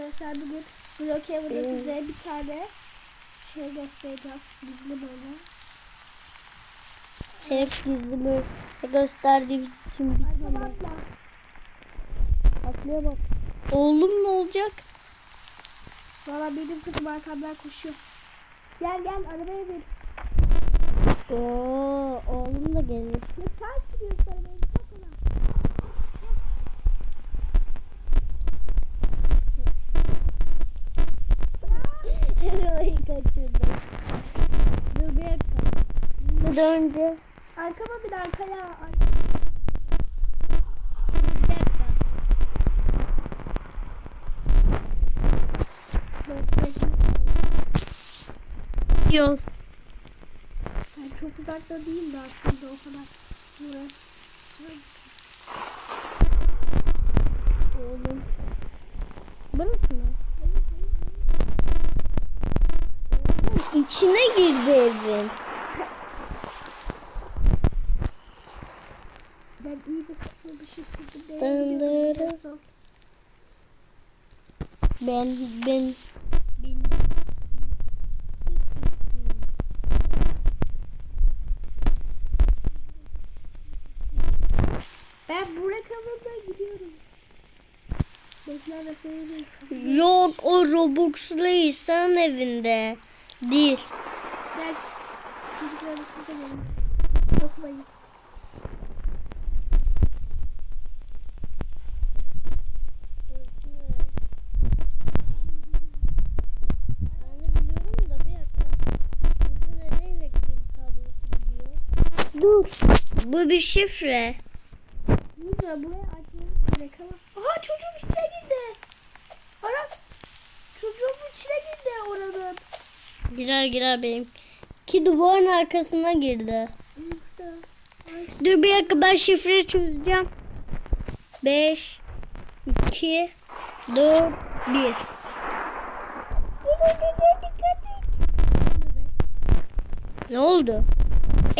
arkadaşlar bugün Brookhaven'da size bir tane şey göstereceğiz. Gizli böyle. Hep gizli böyle gösterdiğimiz için bir tane. Arkadaşlar Atlaya bak. Oğlum ne olacak? valla benim kızım arkamdan koşuyor. Gel gel arabaya bin. Oo, oğlum da gelir. Ne sen sürüyorsun Bir de önce. Arkama arkaya. Bir dakika. Yok. Ben çok uzakta değilim de aslında o kadar. Burası. Oğlum. Burası mı? İçine girdi evin. Ben iyice kısmı bir şey sürdüm. Ben. Ben ben Ben gidiyorum. Bekler de söyleyeyim. Yok o Robux'lu insan evinde değil. Gel. Çocuklar siz de gelin. Dokunmayın. Ben de biliyorum da bir dakika. Burada neden elektrik kablosu gidiyor? Dur. Bu bir şifre. Burada buraya açmamız gerek ama. Aha çocuğum içine girdi. Aras. Çocuğum içine girdi oranın. Girer girer benim. Ki duvarın arkasına girdi. Dur bir dakika ben şifreyi çözeceğim. 5 2 4 1 Ne oldu?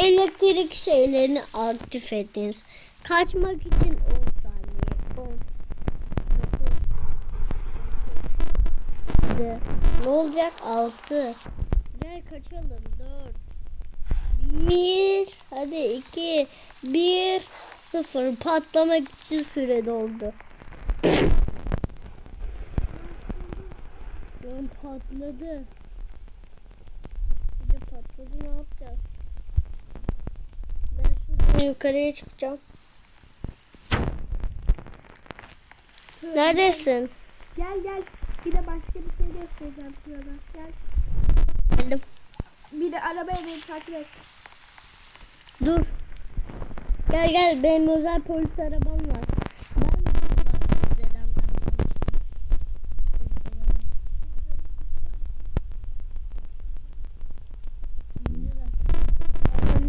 Elektrik şeylerini aktif ettiniz. Kaçmak için 10 saniye. 10 Ne olacak? 6 Gel kaçalım. 4 bir, hadi iki, bir, sıfır. Patlamak için süre doldu. Lan patladı. Bir de patladı ne yapacağız? Yukarıya çıkacağım. Neredesin? Gel gel. Bir de başka bir şey göstereceğim sırada. Gel. Geldim. Bir de arabaya beni takip et. Dur. Gel gel benim özel polis arabam var. Ben ben dedemden almıştım.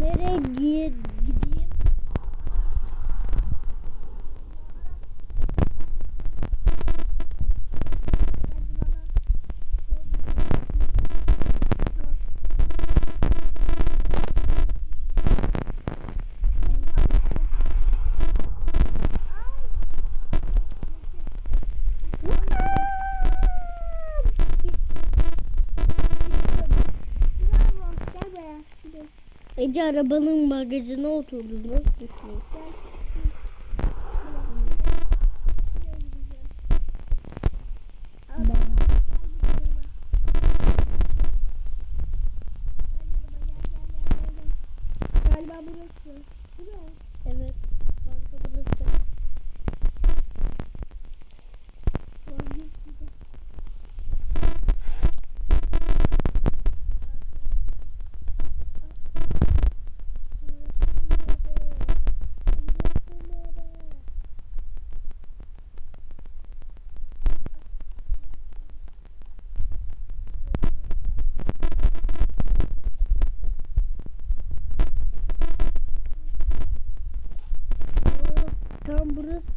Nereye gi- gideyim? Hadi bana. Tamam. Bravo. Gel buraya. Şimdi. Ece arabanın bagajına oturdu. Gel. Galiba burası. Bu ne? Evet. Banka burası. Gördüm sizi.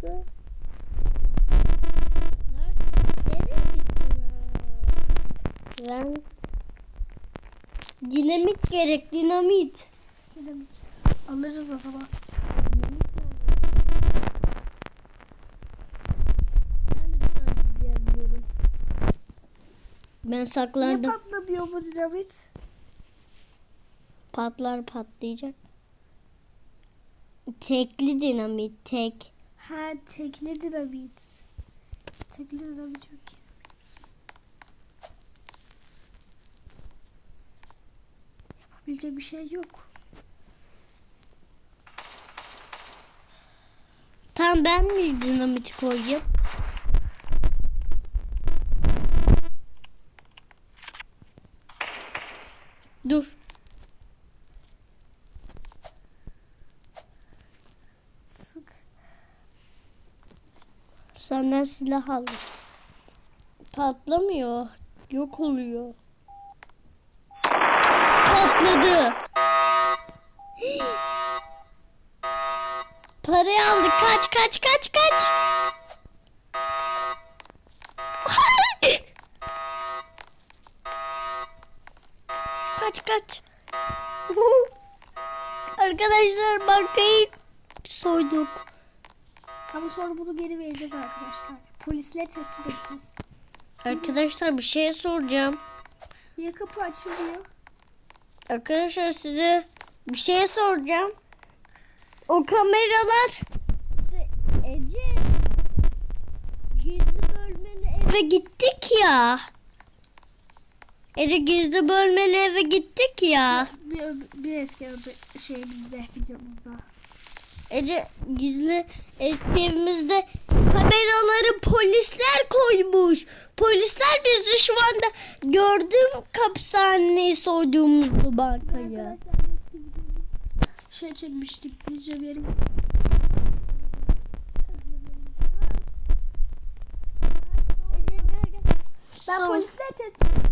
Tam burası. Nereye Ben dinamit gerek dinamit. Dinamit. Alırız o zaman. Ben. Ben Niye saklandım. patlamıyor bu dinamit? Patlar patlayacak. Tekli dinamit tek. Ha tekli dinamit. Tekli dinamit çok iyi. Yapabilecek bir şey yok. Tam ben mi dinamiti koyayım? Dur. Senden silah aldım. Patlamıyor. Yok oluyor. Patladı. Parayı aldık. Kaç kaç kaç kaç. kaç kaç. Arkadaşlar bankayı soyduk. Ama sonra bunu geri vereceğiz arkadaşlar. Polislere teslim edeceğiz. Arkadaşlar bir şey soracağım. Niye kapı açılıyor? Arkadaşlar size bir şey soracağım. O kameralar Ece gizli bölmeli eve gittik ya. Ece gizli bölmeli eve gittik ya. Bir, bir eski bir şeyimizde videomuzda. Ece gizli eski evimizde kameraları polisler koymuş. Polisler bizi şu anda gördüm. Arkadaşlar eski videomuz şey çekmiştik. Bizce bir Ben Son- polislere teslim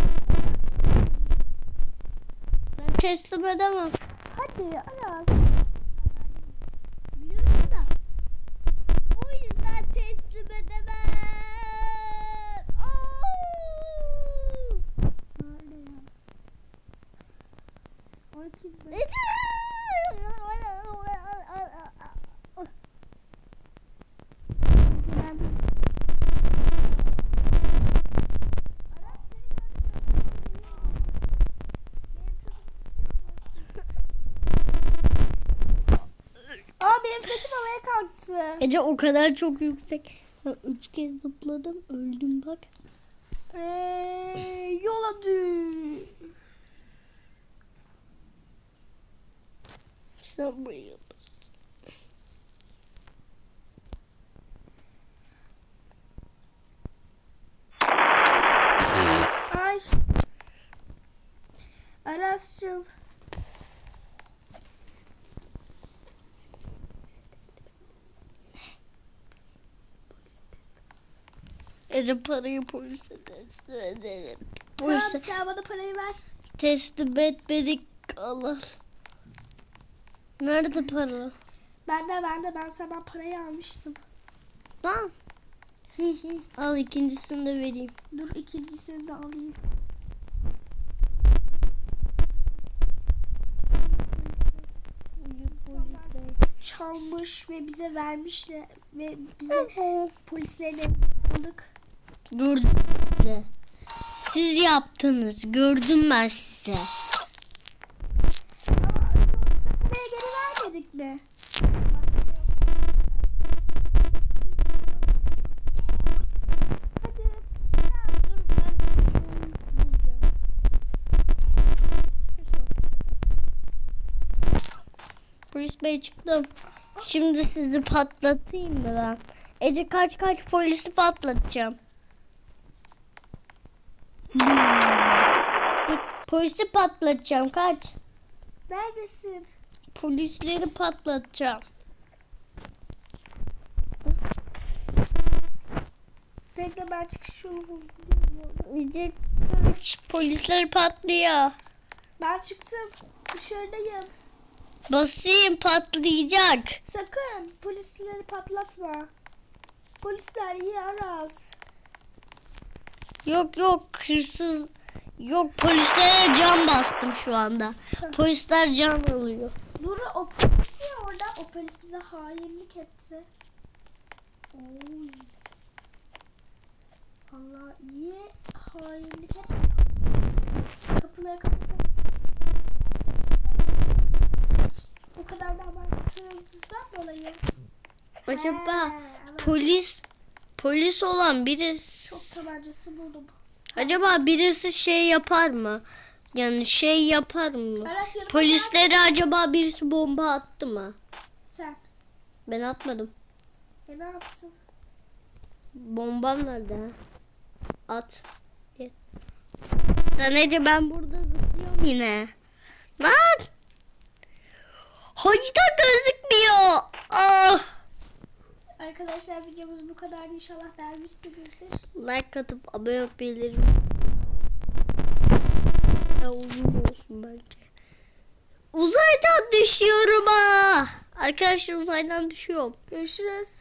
Ben teslim edemem. Hadi Aras. Biliyorum da. O yüzden teslim edemem. Oo! Nerede ya? Ay kim be? Aa benim saçım havaya kalktı. Ece o kadar çok yüksek. Ben üç kez zıpladım öldüm bak. Eee, yola düş. Sen buraya Ay. Aras'cığım. Ece parayı polise teslim edelim. Tamam Polise sen bana parayı ver. teslim etmedik Allah. Nerede para? Bende bende ben senden parayı almıştım. Lan. Al ikincisini de vereyim. Dur ikincisini de alayım. Çalmış ve bize vermişler ve bize polislerle aldık. Gördüm. Siz yaptınız. Gördüm ben size. Parayı geri vermedik mi? Polis bey çıktım. Şimdi sizi patlatayım mı ben? Ece kaç kaç polisi patlatacağım. Polisi patlatacağım kaç. Neredesin? Polisleri patlatacağım. Bekle ben çıkış yolu buldum. Polisler patlıyor. Ben çıktım. Dışarıdayım. Basayım patlayacak. Sakın polisleri patlatma. Polisler iyi Aras. Yok yok hırsız yok polislere can bastım şu anda. Polisler can alıyor. Dur o polis niye orada? O polis bize hainlik etti. Oy. Allah iyi hainlik etti. Şunları kapatalım. O kadar da abarttığımızdan dolayı. Acaba Ha, polis polis olan Çok birisi tabancası buldum. acaba birisi şey yapar mı? Yani şey yapar mı? Gel. Polislere acaba birisi bomba attı mı? Sen. Ben atmadım. E ne yaptın? Bombam nerede? At. Lan Ece ben burada zıplıyorum yine. Lan! Harita gözükmüyor. Ah! Arkadaşlar videomuz bu kadar inşallah beğenmişsinizdir. Like atıp abone olup bildirim. Ya uzun olsun bence. Uzaydan düşüyorum ha. Arkadaşlar uzaydan düşüyorum. Görüşürüz.